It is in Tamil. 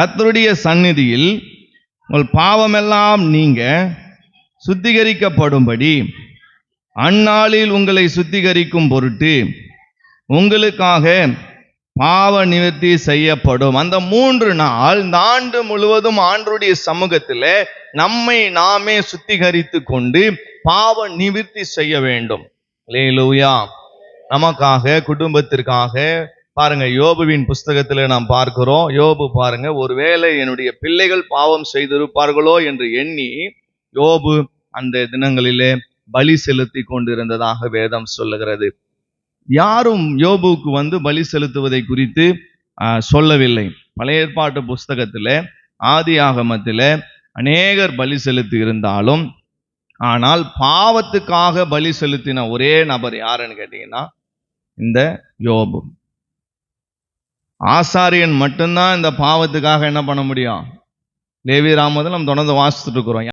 கத்தருடைய சந்நிதியில் உங்கள் பாவமெல்லாம் நீங்க சுத்திகரிக்கப்படும்படி அந்நாளில் உங்களை சுத்திகரிக்கும் பொருட்டு உங்களுக்காக பாவ நிவர்த்தி செய்யப்படும். அந்த மூன்று நாள் இந்த ஆண்டு முழுவதும் ஆண்டுடைய சமூகத்தில் நம்மை நாமே சுத்திகரித்து கொண்டு பாவ நிவர்த்தி செய்ய வேண்டும். லேலூயா நமக்காக குடும்பத்திற்காக பாருங்க யோபுவின் புஸ்தகத்தில் நாம் பார்க்கிறோம். யோபு பாருங்க ஒருவேளை என்னுடைய பிள்ளைகள் பாவம் செய்திருப்பார்களோ என்று எண்ணி யோபு அந்த தினங்களிலே பலி செலுத்தி கொண்டிருந்ததாக வேதம் சொல்லுகிறது. யாரும் யோபுவுக்கு வந்து பலி செலுத்துவதை குறித்து சொல்லவில்லை. பழைய ஏற்பாட்டு புஸ்தகத்தில் ஆதி ஆகமத்தில் அநேகர் பலி செலுத்தி இருந்தாலும் ஆனால் பாவத்துக்காக பலி செலுத்தின ஒரே நபர் யாருன்னு கேட்டீங்கன்னா இந்த யோபு. ஆசாரியன் மட்டும்தான் இந்த பாவத்துக்காக என்ன பண்ண முடியும்? லேவி ராமத்தில் நம்ம தொடர்ந்து வாசித்துட்டு இருக்கிறோம்.